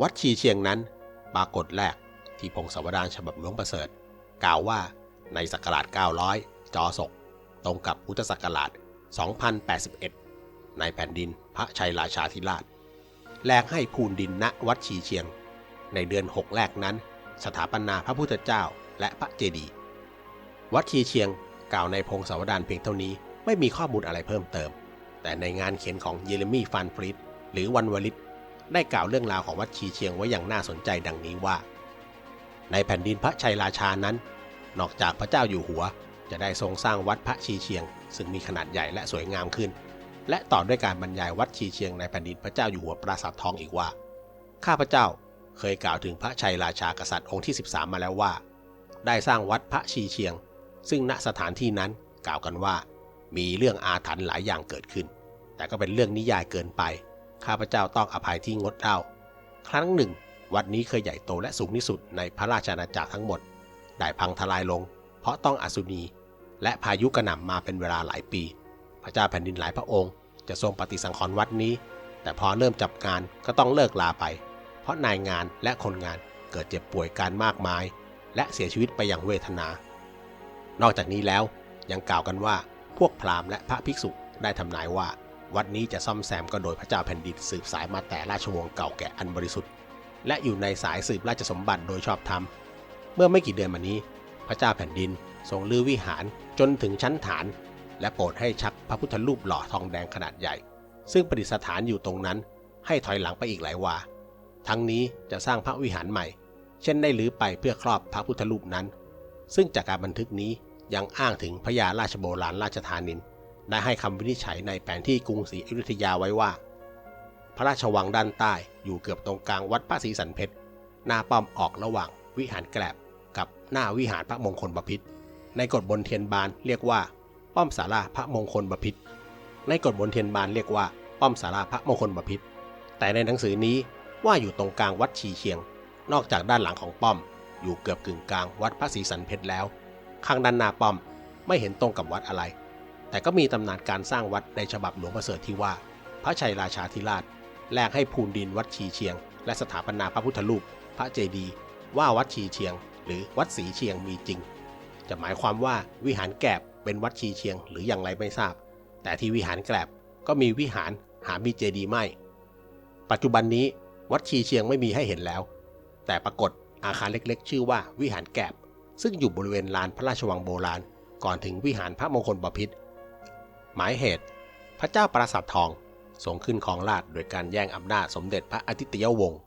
วัดชีเชียงนั้น ปรากฏแรกที่พงศาวดารฉบับหลวงประเสริฐ กล่าวว่าในศักราช 900 จอศก ตรงกับพุทธศักราช 2081 ในแผ่นดินพระชัยราชาธิราช แลกให้พูนดินณวัดชีเชียง ในเดือน 6 แรกนั้น สถาปนาพระพุทธเจ้าและพระเจดีย์วัดชีเชียงกล่าวในพงศาวดารเพียงเท่านี้ไม่มีข้อมูลอะไรเพิ่มเติม แต่ในงานเขียนของเยเรมีฟานฟริดหรือวันวลิต ได้กล่าวเรื่องราวของวัดชีเชียงไว้อย่างน่าสนใจดังนี้ว่า ในแผ่นดินพระชัยราชานั้น นอกจากพระเจ้าอยู่หัว จะได้ทรงสร้างวัดพระชีเชียง ซึ่งมีขนาดใหญ่และสวยงามขึ้น และต่อด้วยการบรรยายวัดชีเชียงในแผ่นดินพระเจ้าอยู่หัวปราสาททองอีกว่า ข้าพระเจ้าเคยกล่าวถึงพระชัยราชากษัตริย์องค์ที่ 13 มาแล้วว่า ได้สร้างวัดพระชีเชียง ซึ่งณสถานที่นั้นกล่าวกันว่า มีเรื่องอาถรรพ์หลายอย่างเกิดขึ้น แต่ก็เป็นเรื่องนิยายเกินไป ข้าพเจ้าต้องอภัยที่งดเล่า ครั้งหนึ่ง วัดนี้เคยใหญ่โตและสูงที่สุดในพระราชอาณาจักรทั้งหมด ได้พังทลายลง เพราะต้องอสุนี และพายุกระหน่ำมาเป็นเวลาหลายปี พระเจ้าแผ่นดินหลายพระองค์ จะทรงปฏิสังขรณ์วัดนี้ แต่พอเริ่มจับงานก็ต้องเลิกลาไป เพราะนายงานและคนงานเกิดเจ็บป่วยการมากมาย และเสียชีวิตไปอย่างเวทนา นอกจากนี้แล้วยังกล่าวกันว่าพวกพราหมณ์และพระภิกษุได้ทำนายว่า วัดนี้จะซ่อมแซมก็โดยพระเจ้าแผ่นดินสืบสายมาแต่ราชวงศ์เก่าแก่อันบริสุทธิ์ และอยู่ในสายสืบราชสมบัติโดยชอบธรรม เมื่อไม่กี่เดือนมานี้ พระเจ้าแผ่นดินทรงลื้อวิหารจนถึงชั้นฐาน และโปรดให้ชักพระพุทธรูปหล่อทองแดงขนาดใหญ่ ซึ่งประดิษฐานอยู่ตรงนั้น ให้ถอยหลังไปอีกหลายวา ทั้งนี้จะสร้างพระวิหารใหม่ เช่นได้ลื้อไปเพื่อครอบพระพุทธรูปนั้น ซึ่งจากการบันทึกนี้ยังอ้างถึงพระยาราชโบราณราชธานิน ได้ให้คำวินิจฉัยในแผนที่กรุงศรีอยุธยาไว้ว่า พระราชวังด้านใต้อยู่เกือบตรงกลางวัดพระศรีสันเพชรหน้าป้อมออกระหว่างวิหารแกลบกับหน้าวิหารพระมงคลบพิตรในกฎบนเทียนบานเรียกว่า ป้อมสาราพระมงคลบพิตรในกฎบนเทียนบานเรียกว่า ป้อมสาราพระมงคลบพิตรแต่ในหนังสือนี้ว่าอยู่ตรงกลางวัดชีเชียง นอกจากด้านหลังของป้อม อยู่เกือบกึ่งกลางวัดพระศรีสันเพชรแล้ว ข้างด้านหน้าป้อมไม่เห็นตรงกับวัดอะไร แต่ก็มีตำนานการสร้างวัดในฉบับหลวงประเสริฐที่ว่า พระชัยราชาธิราชแลกให้พูนดินวัดชีเชียง และสถาปนาพระพุทธรูป พระเจดีย์ว่าวัดชีเชียง หรือวัดศรีเชียงมีจริง จะหมายความว่าวิหารแกลบเป็นวัดชีเชียงหรืออย่างไรไม่ทราบ แต่ที่วิหารแกลบก็มีวิหารหามีเจดีย์ไม่ ปัจจุบันนี้วัดชีเชียงไม่มีให้เห็นแล้ว แต่ปรากฏอาคารเล็กๆ ชื่อว่าวิหารแกลบซึ่งอยู่บริเวณลานพระราชวังโบราณ ก่อนถึงวิหารพระมงคลบพิตร หมายเหตุ พระเจ้าปราสาททองทรงขึ้นครองราชโดยการแย่งอำนาจสมเด็จพระอาทิตยวงศ์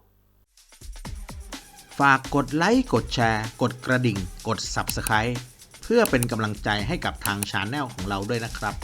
ฝากกดไลค์กดแชร์ กดกระดิ่ง กด Subscribe เพื่อเป็นกำลังใจให้กับทางชาแนลของเราด้วยนะครับ